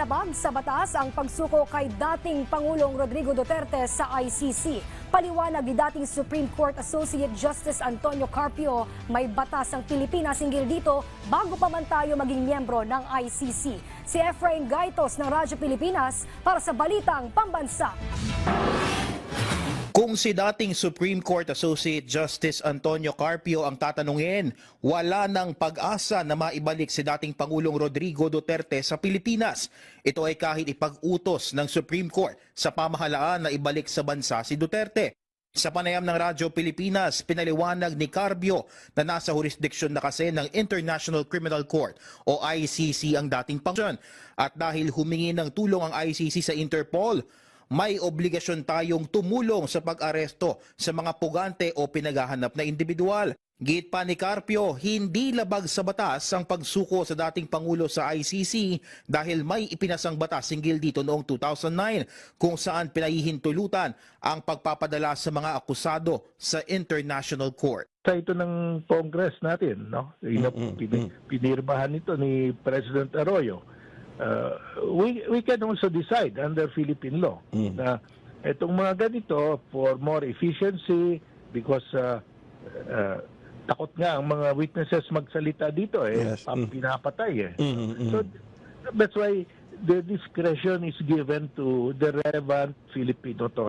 labag sa batas ang pagsuko kay dating Pangulong Rodrigo Duterte sa ICC. Paliwanag ni dating Supreme Court Associate Justice Antonio Carpio, may batas ang Pilipinas hinggil dito bago pa man tayo maging miyembro ng ICC. Si Efrain Gaitos ng Radyo Pilipinas para sa Balitang Pambansa. Kung si dating Supreme Court Associate Justice Antonio Carpio ang tatanungin, wala nang pag-asa na maibalik si dating Pangulong Rodrigo Duterte sa Pilipinas. Ito ay kahit ipag-utos ng Supreme Court sa pamahalaan na ibalik sa bansa si Duterte. Sa panayam ng Radyo Pilipinas, pinaliwanag ni Carpio na nasa jurisdiction na kasi ng International Criminal Court o ICC ang dating Pangulong. At dahil humingi ng tulong ang ICC sa Interpol, may obligasyon tayong tumulong sa pag-aresto sa mga pugante o pinaghahanap na individual. Git pa ni Carpio, hindi labag sa batas ang pagsuko sa dating Pangulo sa ICC dahil may ipinasang batas hinggil dito noong 2009 kung saan pinahihintulutan ang pagpapadala sa mga akusado sa International Court. sa ito ng Congress natin, no? Ina, pin- pinirmahan ito ni President Arroyo. Uh, we we can also decide under Philippine law na itong mga ganito for more efficiency because uh, uh, takot nga ang mga witnesses magsalita dito eh Yes. Mm. pinapatay eh. Mhm, mhm. So that's why the discretion is given to the relevant Filipino authorities.